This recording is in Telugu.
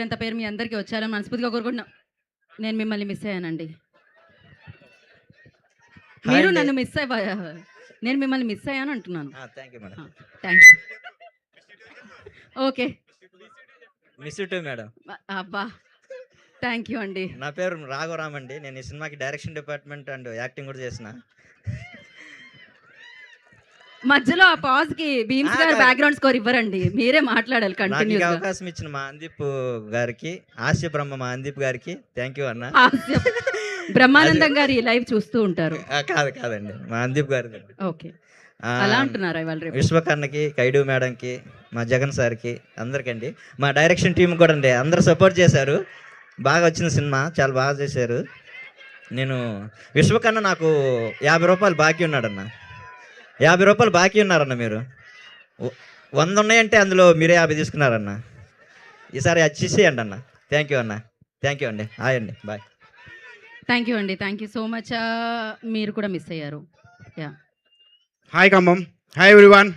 పొగిడంత పేరు మీ అందరికీ వచ్చారని మనస్ఫూర్తిగా కోరుకుంటున్నా. నేను మిమ్మల్ని మిస్ అయ్యానండి. మీరు. నన్ను మిస్ అయ్యా నేను మిమ్మల్ని మిస్ అయ్యాను అంటున్నాను. Madam thanks okay miss you too madam అబ్బా. థ్యాంక్ యూ అండి. నా పేరు రాఘవరామ్ అండి. నేను ఈ సినిమాకి డైరెక్షన్ డిపార్ట్మెంట్ అండ్ యాక్టింగ్ కూడా చేసిన. మధ్యలో ఆ పాజ్కి భీమ్స్ గారు. బ్యాక్గ్రౌండ్ స్కోర్ ఇవ్వరండి. మీరే మాట్లాడాలి నాకు ఈ కంటిన్యూస్ అవకాశం ఇచ్చిన మా అందీప్ గారికి ఆస్య బ్రహ్మ మా అందీప్ గారికి థ్యాంక్ యూ అన్న. బ్రహ్మానందం గారి లైవ్ చూస్తూ ఉంటారు. కాదు కాదండి. మా అందీప్ గారి ఓకే. అలా అంటున్నారా ఇవాళ రేపు? విశ్వకన్నకి కైడు మేడంకి మా జగన్ సార్కి అందరికండి. మా డైరెక్షన్ టీం కూడా అండి. అందరు సపోర్ట్ చేశారు. బాగా వచ్చిన సినిమా చాలా బాగా చేశారు. నేను విశ్వకన్న నాకు యాభై రూపాయలు బాకీ ఉన్నాడన్న. యాభై రూపాయలు బాకీ ఉన్నారన్న మీరు. వంద ఉన్నాయంటే అందులో మీరే యాభై తీసుకున్నారన్న. ఈసారి వచ్చేసేయండి అన్న. థ్యాంక్ యూ అన్న. థ్యాంక్ యూ అండి. హాయ్ అండి. బాయ్ థ్యాంక్ యూ అండి. థ్యాంక్ యూ సో మచ్ మీరు కూడా మిస్ అయ్యారు. Yeah hi Khammam hi everyone